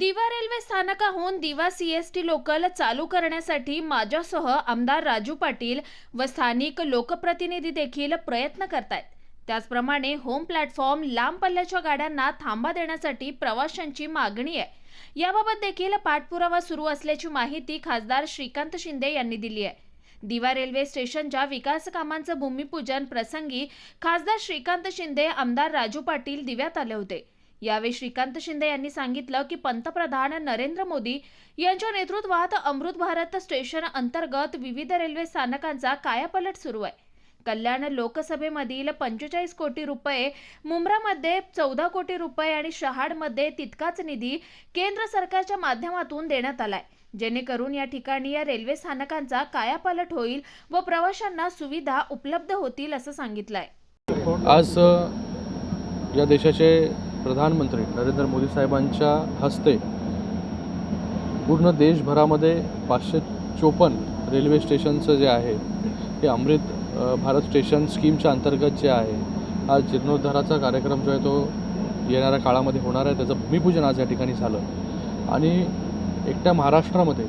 दिवा रेल्वे स्थानकाहून दिवा C S T local चालू करण्यासाठी माझ्यासह आमदार राजू पाटील व स्थानिक लोकप्रतिनिधी देखील प्रयत्न करतायत. त्याचप्रमाणे होम प्लॅटफॉर्म लांब पल्ल्याच्या गाड्यांना थांबा देण्यासाठी प्रवाशांची मागणी आहे. याबाबत देखील पाठपुरावा सुरू असल्याची माहिती खासदार श्रीकांत शिंदे यांनी दिली आहे. दिवा रेल्वे स्टेशनच्या विकास कामांचं भूमिपूजन प्रसंगी खासदार श्रीकांत शिंदे आमदार राजू पाटील दिव्यात आले होते. यावेळी श्रीकांत शिंदे यांनी सांगितलं की पंतप्रधान नरेंद्र मोदी यांच्या नेतृत्वात अमृत भारत स्टेशन अंतर्गत विविध रेल्वे स्थानकांचा कायापलट सुरू आहे. कल्याण लोकसभेमधील पंचेचाळीस कोटी रुपये मुंब्रामध्ये चौदा कोटी रुपये आणि शहाडमध्ये तितकाच निधी केंद्र सरकारच्या माध्यमातून देण्यात आलाय. जेणेकरून या ठिकाणी या रेल्वे स्थानकांचा कायापालट होईल व प्रवाशांना सुविधा उपलब्ध होतील असं सांगितलंय. आज या देशाचे प्रधानमंत्री नरेंद्र मोदी साहेबांच्या हस्ते पूर्ण देशभरामध्ये पाचशे चोपन्न रेल्वे स्टेशनचं जे आहे हे अमृत भारत स्टेशन स्कीमच्या अंतर्गत जे आहे हा जीर्णोद्धाराचा कार्यक्रम जो आहे तो येणाऱ्या काळामध्ये होणार आहे. त्याचं भूमिपूजन आज या ठिकाणी झालं. आणि एकट्या महाराष्ट्रामध्ये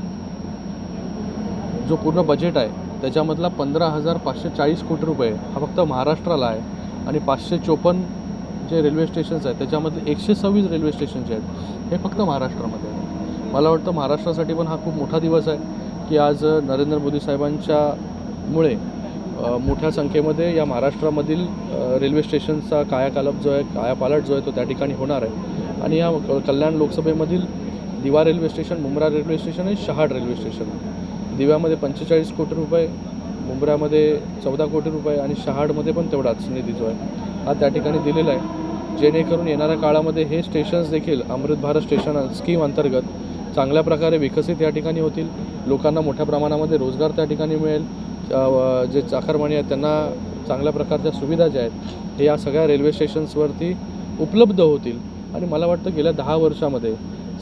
जो पूर्ण बजेट आहे त्याच्यामधला पंधरा हजार पाचशे चाळीस कोटी रुपये हा फक्त महाराष्ट्राला आहे आणि पाचशे चोपन्न जे रेल्वे स्टेशन्स आहेत त्याच्यामध्ये एकशे सव्वीस रेल्वे स्टेशन जे आहेत हे फक्त महाराष्ट्रामध्ये आहे मला वाटतं महाराष्ट्रासाठी पण हा खूप मोठा दिवस आहे की आज नरेंद्र मोदी साहेबांच्यामुळे मोठ्या संख्येमध्ये या महाराष्ट्रामधील रेल्वे स्टेशनचा कायाकालप जो आहे कायापालट जो आहे तो त्या ठिकाणी होणार आहे. आणि या Kalyan लोकसभेमधील Diva railway station Mumbra railway station आणि शहाड रेल्वे स्टेशन. दिव्यामध्ये पंचेचाळीस कोटी रुपये मुंब्र्यामध्ये चौदा कोटी रुपये आणि शहाडमध्ये पण तेवढाच निधी जो आहे हा त्या ठिकाणी दिलेला आहे. जेणेकरून येणाऱ्या काळामध्ये हे स्टेशन्स देखील अमृत भारत स्टेशन स्कीम अंतर्गत चांगल्या प्रकारे विकसित या ठिकाणी होतील. लोकांना मोठ्या प्रमाणामध्ये रोजगार त्या ठिकाणी मिळेल. जे चाकरमानी आहेत त्यांना चांगल्या प्रकारच्या सुविधा ज्या आहेत हे या सगळ्या रेल्वे स्टेशन्सवरती उपलब्ध होतील. आणि मला वाटतं गेल्या दहा वर्षामध्ये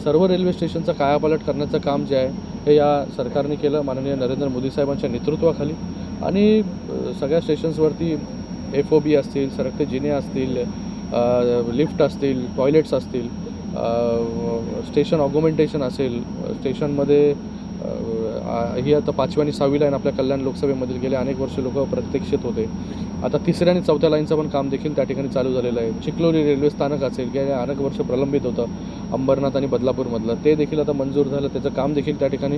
सर्व रेल्वे स्टेशनचा कायापालट करण्याचं काम जे आहे हे या सरकारने केलं माननीय नरेंद्र मोदी साहेबांच्या नेतृत्वाखाली. आणि सगळ्या स्टेशन्सवरती एफ ओ बी असतील सरकते जिने असतील लिफ्ट असतील टॉयलेट्स असतील स्टेशन ऑग्युमेंटेशन असेल स्टेशनमध्ये ही आता पाचवी आणि सहावी लाईन आपल्या कल्याण लोकसभेमधील गेले अनेक वर्ष लोक प्रत्यक्षित होते. आता तिसऱ्या आणि चौथ्या लाईनचं पण काम देखील त्या ठिकाणी चालू झालेलं आहे. चिखलोली रेल्वे स्थानक असेल गेल्या अनेक वर्ष प्रलंबित होतं अंबरनाथ आणि बदलापूरमधलं ते देखील आता मंजूर झालं त्याचं काम देखील त्या ठिकाणी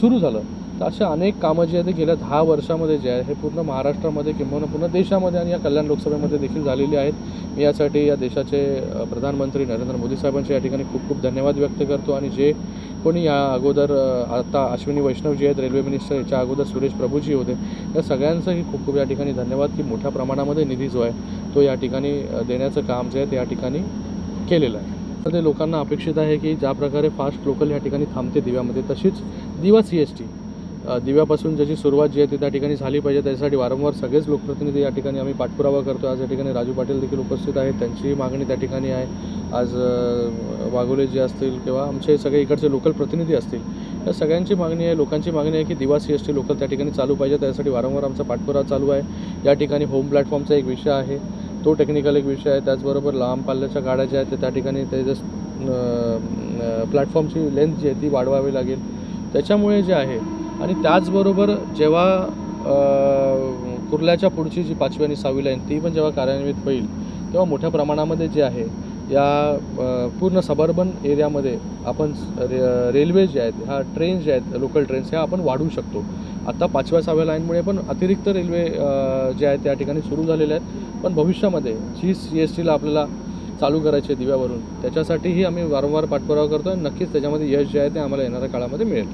सुरू झालं. तर अशा अनेक कामं जी आहेत ते गेल्या दहा वर्षामध्ये जे आहे हे पूर्ण महाराष्ट्रामध्ये किंवा पूर्ण देशामध्ये आणि या कल्याण लोकसभेमध्ये देखील झालेली आहेत. मी यासाठी या देशाचे प्रधानमंत्री नरेंद्र मोदी साहेबांचे या ठिकाणी खूप खूप धन्यवाद व्यक्त करतो. आणि जे कोणी या अगोदर आता अश्विनी वैष्णव जी आहेत रेल्वे मिनिस्टर याच्या अगोदर सुरेश प्रभूजी होते या सगळ्यांचंही खूप खूप या ठिकाणी धन्यवाद की मोठ्या प्रमाणामध्ये निधी जो आहे तो या ठिकाणी देण्याचं काम जे आहे ते या ठिकाणी केलेलं आहे. तर ते लोकांना अपेक्षित आहे की ज्या प्रकारे फास्ट लोकल या ठिकाणी थांबते दिव्यामध्ये तशीच दिवा सी एस टी दिव्यापासून ज्याची सुरुवात जी आहे ती त्या ठिकाणी झाली पाहिजे. त्याच्यासाठी वारंवार सगळेच लोकप्रतिनिधी या ठिकाणी आम्ही पाठपुरावा करतो आज या ठिकाणी राजू पाटील देखील उपस्थित आहेत. त्यांचीही मागणी त्या ठिकाणी आहे. आज वाघोले जे असतील किंवा आमचे सगळे इकडचे लोकल प्रतिनिधी असतील या सगळ्यांची मागणी आहे. लोकांची मागणी आहे की दिवा सी एस टी लोकल त्या ठिकाणी चालू पाहिजे. त्यासाठी वारंवार आमचा पाठपुरावा चालू आहे. या ठिकाणी होम प्लॅटफॉर्मचा एक विषय आहे. तो टेक्निकल एक विषय आहे. त्याचबरोबर लांब पाल्याच्या गाड्या ज्या आहेत ते त्या ठिकाणी त्याच्या प्लॅटफॉर्मची लेंथ जी आहे ती वाढवावी लागेल. त्याच्यामुळे जे आहे आणि त्याचबरोबर जेव्हा कुर्ल्याच्या पुढची जी पाचवी आणि सहावी लाईन ती पण जेव्हा कार्यान्वित होईल तेव्हा मोठ्या प्रमाणामध्ये जे आहे या पूर्ण सबर्बन एरियामध्ये आपण रे रेल्वे जे आहेत ह्या ट्रेन्स जे आहेत लोकल ट्रेन्स ह्या आपण वाढवू शकतो. आत्ता पाचव्या सहाव्या लाईनमुळे पण अतिरिक्त रेल्वे जे आहेत त्या ठिकाणी सुरू झालेल्या आहेत. पण भविष्यामध्ये जी सी एस टीला आपल्याला चालू करायची आहे दिव्यावरून त्याच्यासाठीही आम्ही वारंवार पाठपुरावा करतो आणि नक्कीच त्याच्यामध्ये यश जे आहे ते आम्हाला येणाऱ्या काळामध्ये मिळेल.